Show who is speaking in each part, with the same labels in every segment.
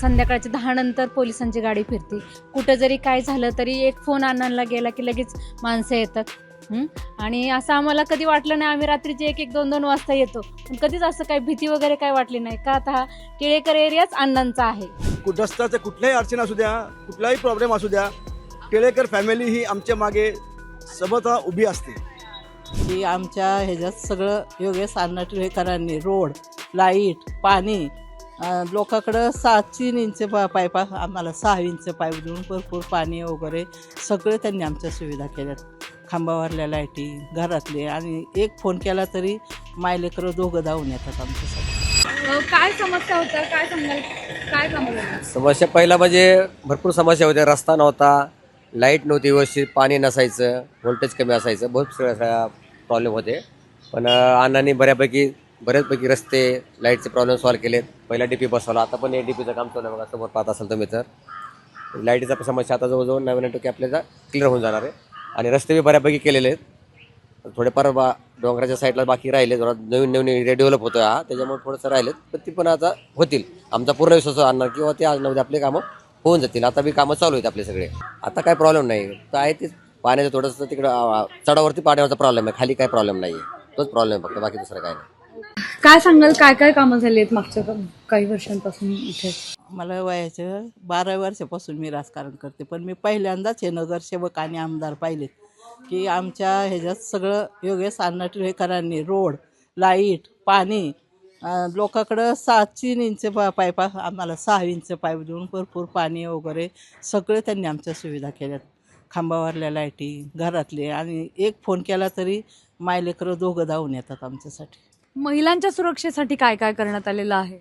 Speaker 1: संध्याकाळच्या दहा नंतर पोलिसांची गाडी फिरते. कुठं जरी काय झालं तरी एक फोन अण्णांना गेला की लगेच माणसं येतात. हं? आणि असं आम्हाला कधी वाटलं नाही आम्ही रात्रीचे एक एक दोन दोन वाजता येतो. पण कधीच असं काही भीती वगैरे काय वाटली नाही. का आता हा टिळेकर एरियाच अण्णांचा आहे.
Speaker 2: रस्त्याचं कुठल्याही अडचण असू द्या कुठलाही प्रॉब्लेम असू द्या टिळेकर फॅमिली ही आमच्या मागे सबता उभी असते.
Speaker 3: की आमच्या ह्याच्यात सगळं योगेश अण्णा टिळेकरांनी रोड लाइट पाणी लोकांकडं सात तीन इंच पा पाईपा आम्हाला सहा इंच पाईप देऊन भरपूर पाणी वगैरे सगळे त्यांनी आमच्या सुविधा केल्यात. खांबावरल्या लाईटी घरातले. आणि एक फोन केला तरी मायलेकरं दोघं धावून येतात आमच्यासाठी
Speaker 1: काय समस्या होत्या? काय सांगाल काय
Speaker 4: समस्या पहिला म्हणजे भरपूर समस्या होत्या. रस्ता नव्हता लाइट नव्हती व्यवस्थित पाणी नसायचं व्होल्टेज कमी असायचं. बहुत सगळ्या प्रॉब्लेम होते. पण अण्णांनी बऱ्यापैकी बऱ्याचपैकी रस्ते लाईटचे प्रॉब्लेम सॉल्व्ह केलेत. पहिला डी पी बसवला. आता पण ए डी पीचं काम चालू आहे बघा. समोर पाहत असाल तुम्ही तर. लाईटीचा पण समस्या आता जवळजवळ नव्याण्णव टक्के आपल्याला क्लिअर होऊन जाणार आहे. आणि रस्ते बी बऱ्यापैकी केलेले आहेत. थोडेफार बा डोंगराच्या साईडला बाकी राहिले. जरा नवीन नवीन एरिया डेव्हलप होतो हा. त्याच्यामुळे थोडंसं राहिलेत. पण ती पण आता होतील. आमचा पूर्ण विश्वास आणणार किंवा ते आज नव्हते आपले कामं होऊन जातील. आता बी कामं चालू आहेत आपले सगळे. आता काय प्रॉब्लेम नाही. तर आहे ते पाण्याचं थोडंसं तिकडं चढावरती पाण्यावरचा प्रॉब्लेम आहे. खाली काय प्रॉब्लेम नाही आहे तोच प्रॉब्लेम आहे फक्त. बाकी दुसरं काय नाही.
Speaker 1: काय सांगाल? काय काय कामं झाली आहेत मागच्या काही वर्षांपासून इथे?
Speaker 3: मला वयाचं बारा वर्षापासून मी राजकारण करते पण मी पहिल्यांदाच हे नगरसेवक आणि आमदार पाहिलेत की आमच्या ह्याच्यात सगळं योगेश अण्णा टिळेकरांनी रोड लाइट पाणी अं, लोकांकडं सात तीन इंच पा पाईपा आम्हाला सहा इंच पाईप देऊन भरपूर पाणी वगैरे सगळे त्यांनी आमच्या सुविधा केल्यात. खांबावरल्या लाईटी घरातले आणि एक फोन केला तरी मायलेकरं दोघं धावून येतात आमच्यासाठी.
Speaker 5: महिलांच्या सुरक्षेसाठी काय काय करण्यात आलेलं आहे?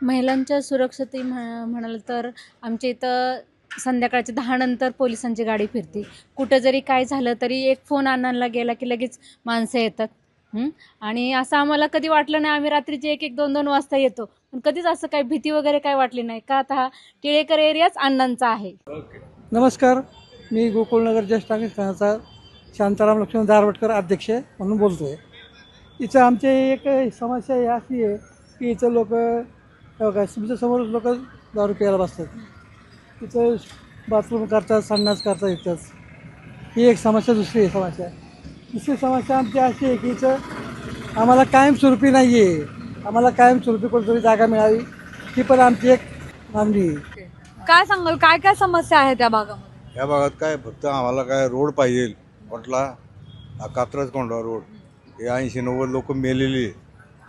Speaker 1: महिलांच्या सुरक्षते म्ह म्हणाल तर आमच्या इथं संध्याकाळच्या दहा नंतर पोलिसांची गाडी फिरते. कुठं जरी काय झालं तरी एक फोन अण्णांना गेला की लगेच माणसं येतात. हं? आणि असं आम्हाला कधी वाटलं नाही आम्ही रात्रीचे एक एक दोन दोन वाजता येतो. पण कधीच असं काही भीती वगैरे काय वाटली नाही. का आता हा टिळेकर एरियाच अण्णांचा आहे.
Speaker 6: नमस्कार. मी गोकुळनगर ज्येष्ठ शांताराम लक्ष्मण दारवटकर अध्यक्ष म्हणून बोलतो आहे इथं आमची एक समस्या ही अशी आहे की इथं लोक काय तुमच्यासमोर लोक दारू प्यायला बसतात. इथं बाथरूम करतात संडास करतात इथंच. ही एक समस्या दुसरी आहे समस्या. दुसरी समस्या आमची अशी आहे की इथं आम्हाला कायमस्वरूपी नाही आहे आम्हाला कायमस्वरूपी कोणतरी जागा मिळावी ही पण आमची एक मागणी आहे.
Speaker 5: काय सांगाल काय काय समस्या आहेत त्या भागामध्ये?
Speaker 7: या भागात काय फक्त आम्हाला काय रोड पाहिजे हा कात्रज कोंडवा रोड. हे ऐंशी नव्वद लोक मेलेली आहे.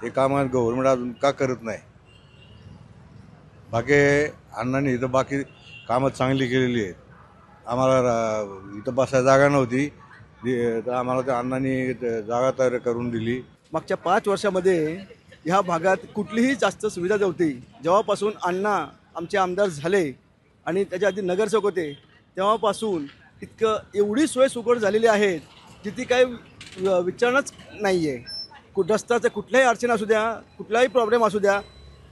Speaker 7: हे काम गव्हर्नमेंट अजून का करत नाही? बाकी अण्णांनी इथं बाकी कामं चांगली केलेली आहेत. आम्हाला रा- इथं बसायला जागा नव्हती. तर आम्हाला त्या अण्णांनी जागा तयार करून दिली.
Speaker 2: मागच्या पाच वर्षामध्ये ह्या भागात कुठलीही जास्त सुविधा नव्हती. जेव्हापासून अण्णा आमचे आमदार झाले आणि त्याच्या आधी नगरसेवक होते तेव्हापासून इतकं एवढी सोय सुकड झालेली आहे जिथे काही विचारणंच नाही आहे कु रस्त्याचं कुठल्याही अडचण असू द्या कुठलाही प्रॉब्लेम असू द्या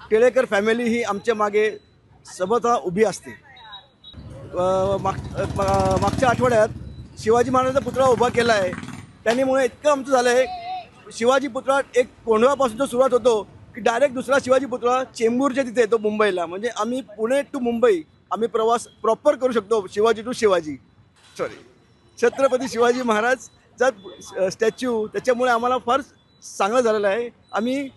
Speaker 2: केळेकर फॅमिली ही आमच्या मागे सबता उभी असते. माग मागच्या आठवड्यात शिवाजी महाराजांचा पुतळा उभा केला आहे त्यांनीमुळे इतकं आमचं झालं आहे शिवाजी पुतळा एक कोंढवापासून जो सुरुवात होतो की डायरेक्ट दुसरा शिवाजी पुतळा चेंबूरच्या तिथे येतो मुंबईला. म्हणजे आम्ही पुणे टू मुंबई आम्ही प्रवास प्रॉपर करू शकतो शिवाजी टू शिवाजी. सॉरी छत्रपती शिवाजी महाराज जर स्टॅच्यू त्याच्यामुळे आम्हाला फार चांगलं झालेलं आहे. आम्ही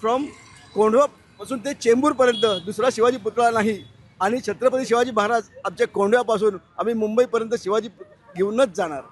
Speaker 2: फ्रॉम कोंढवापासून ते चेंबूरपर्यंत दुसरा शिवाजी पुतळा नाही. आणि छत्रपती शिवाजी महाराज आमच्या कोंढव्यापासून आम्ही मुंबईपर्यंत शिवाजी घेऊनच जाणार.